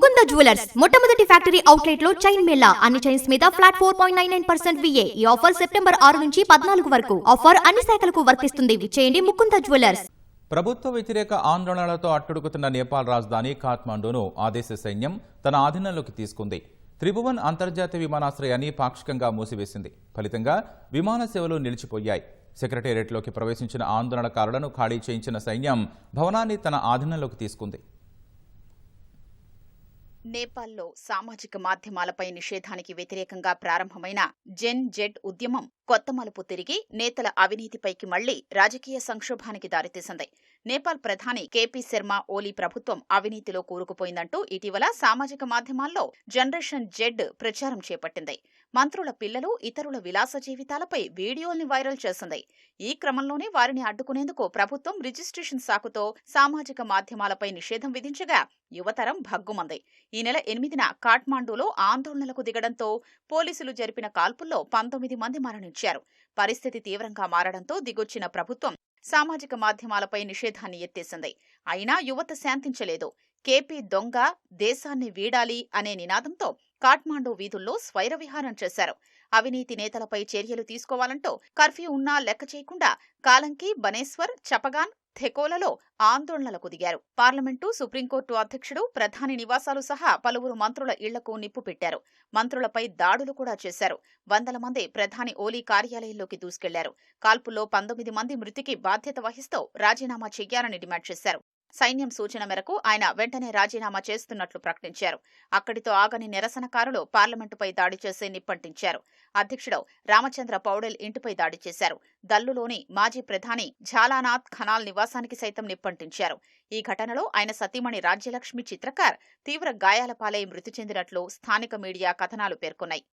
Mukunda jewellers. మొట్టమొదటి factory అవుట్లెట్లో chain Mela అన్ని చైన్స్ మీద flat four point nine nine percent VA ఈ ఆఫర్ సెప్టెంబర్ ఆరు నుంచి పద్నాలుగు వరకు. ఆఫర్ అన్ని శాఖలకు వర్తిస్తుంది. చేయండి ముకుంద జ్యువెలర్స్. ప్రభుత్వ వ్యతిరేక ఆందోళనలతో అట్టుడుకుతున్న నేపాల్ రాజధాని కాఠ్మండూను ఆదేశ సైన్యం తన ఆధీనంలోకి తీసుకుంది. త్రిభువన్ అంతర్జాతీయ విమానాశ్రయాన్ని పాక్షికంగా మూసివేసింది. ఫలితంగా విమాన సేవలు నిలిచిపోయాయి. సెక్రటేరియట్లోకి ప్రవేశించిన ఆందోళనకారులను ఖాళీ చేయించిన సైన్యం భవనాన్ని తన ఆధీనంలోకి తీసుకుంది. నేపాల్లో సామాజిక మాధ్యమాలపై నిషేధానికి వ్యతిరేకంగా ప్రారంభమైన జెన్ జెడ్ ఉద్యమం కొత్త మలుపు తిరిగి నేతల అవినీతిపైకి మళ్ళీ రాజకీయ సంక్షోభానికి దారితీసింది. నేపాల్ ప్రధాని కేపీ శర్మ ఓలీ ప్రభుత్వం అవినీతిలో కూరుకుపోయిందంటూ ఇటీవల సామాజిక మాధ్యమాల్లో జనరేషన్ జెడ్ ప్రచారం చేపట్టింది. మంత్రుల పిల్లలు ఇతరుల విలాస జీవితాలపై వీడియోల్ని వైరల్ చేసింది. ఈ క్రమంలోనే వారిని అడ్డుకునేందుకు ప్రభుత్వం రిజిస్ట్రేషన్ సాకుతో సామాజిక మాధ్యమాలపై నిషేధం విధించగా యువతరం భగ్గుమంది. ఈ నెల ఎనిమిదిన కాఠ్మాండూలో ఆందోళనలకు దిగడంతో పోలీసులు జరిపిన కాల్పుల్లో పంతొమ్మిది మంది మరణించారు. పరిస్థితి తీవ్రంగా మారడంతో దిగొచ్చిన ప్రభుత్వం సామాజిక మాధ్యమాలపై నిషేధాన్ని ఎత్తేసింది. అయినా యువత శాంతించలేదు. కేపీ దొంగ దేశాన్ని వీడాలి అనే నినాదంతో కాఠ్మాండూ వీధుల్లో స్వైరవిహారం చేశారు. అవినీతి నేతలపై చర్యలు తీసుకోవాలంటూ కర్ఫ్యూ ఉన్నా లెక్క చేయకుండా కాలంకి బనేశ్వర్ చపగాన్ థెకోలలో ఆందోళనలకు దిగారు. పార్లమెంటు సుప్రీంకోర్టు అధ్యక్షుడు ప్రధాని నివాసాలు సహా పలువురు మంత్రుల ఇళ్ళకు నిప్పు పెట్టారు. మంత్రులపై దాడులు కూడా చేశారు. వందల మంది ప్రధాని ఓలీ కార్యాలయంలోకి దూసుకెళ్ళారు. కాల్పుల్లో పంతొమ్మిది మంది మృతికి బాధ్యత వహిస్తూ రాజీనామా చెయ్యాలని డిమాండ్ చేశారు. సైన్యం సూచన మేరకు ఆయన వెంటనే రాజీనామా చేస్తున్నట్లు ప్రకటించారు. అక్కడితో ఆగని నిరసనకారులు పార్లమెంటుపై దాడి చేసి నిప్పంటించారు. అధ్యక్షుడు రామచంద్ర పౌడెల్ ఇంటిపై దాడి చేశారు. దల్లులోని మాజీ ప్రధాని ఝాలానాథ్ ఖనాల్ నివాసానికి సైతం నిప్పంటించారు. ఈ ఘటనలో ఆయన సతీమణి రాజ్యలక్ష్మి చిత్రకార్ తీవ్ర గాయాల పాలై మృతి చెందినట్లు స్థానిక మీడియా కథనాలు పేర్కొన్నాయి.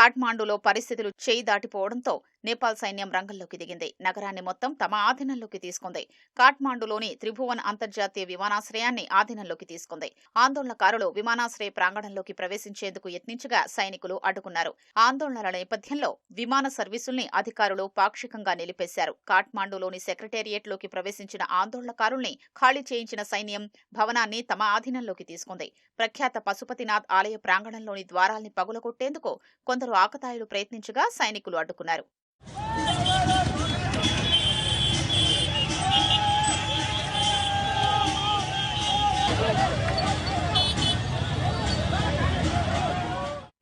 కాఠ్మాండూలో పరిస్థితులు చేయి దాటిపోవడంతో నేపాల్ సైన్యం రంగంలోకి దిగింది. నగరాన్ని మొత్తం తమ ఆధీనంలోకి తీసుకుంది. కాఠ్మాండులోని త్రిభువన్ అంతర్జాతీయ విమానాశ్రయాన్ని ఆధీనంలోకి తీసుకుంది. ఆందోళనకారులు విమానాశ్రయ ప్రాంగణంలోకి ప్రవేశించేందుకు యత్నించగా సైనికులు అడ్డుకున్నారు. ఆందోళనల నేపథ్యంలో విమాన సర్వీసుల్ని అధికారులు పాక్షికంగా నిలిపేశారు. కాఠ్మాండులోని సెక్రటేరియట్లోకి ప్రవేశించిన ఆందోళనకారుల్ని ఖాళీ చేయించిన సైన్యం భవనాన్ని తమ ఆధీనంలోకి తీసుకుంది. ప్రఖ్యాత పశుపతినాథ్ ఆలయ ప్రాంగణంలోని ద్వారాల్ని పగులగొట్టేందుకు కొందరు ఆకతాయిలు ప్రయత్నించగా సైనికులు అడ్డుకున్నారు.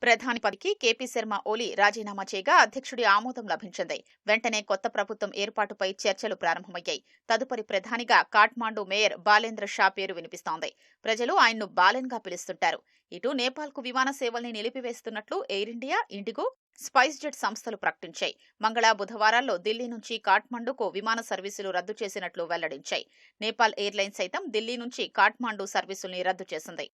ప్రధాని పదికి కేపీ శర్మ ఓలీ రాజీనామా చేయగా అధ్యక్షుడి ఆమోదం లభించింది. వెంటనే కొత్త ప్రభుత్వం ఏర్పాటుపై చర్చలు ప్రారంభమయ్యాయి. తదుపరి ప్రధానిగా కాఠ్మాండు మేయర్ బాలేంద్ర షా పేరు వినిపిస్తోంది. ప్రజలు ఆయన్ను బాలెన్గా పిలుస్తుంటారు. ఇటు నేపాల్కు విమాన సేవల్ని నిలిపివేస్తున్నట్లు Air India IndiGo SpiceJet సంస్థలు ప్రకటించాయి. మంగళ బుధవారాల్లో ఢిల్లీ నుంచి కాఠ్మండుకు విమాన సర్వీసులు రద్దు చేసినట్లు వెల్లడించాయి. నేపాల్ ఎయిర్లైన్స్ సైతం ఢిల్లీ నుంచి కాఠ్మాండు సర్వీసుల్ని రద్దు చేసింది.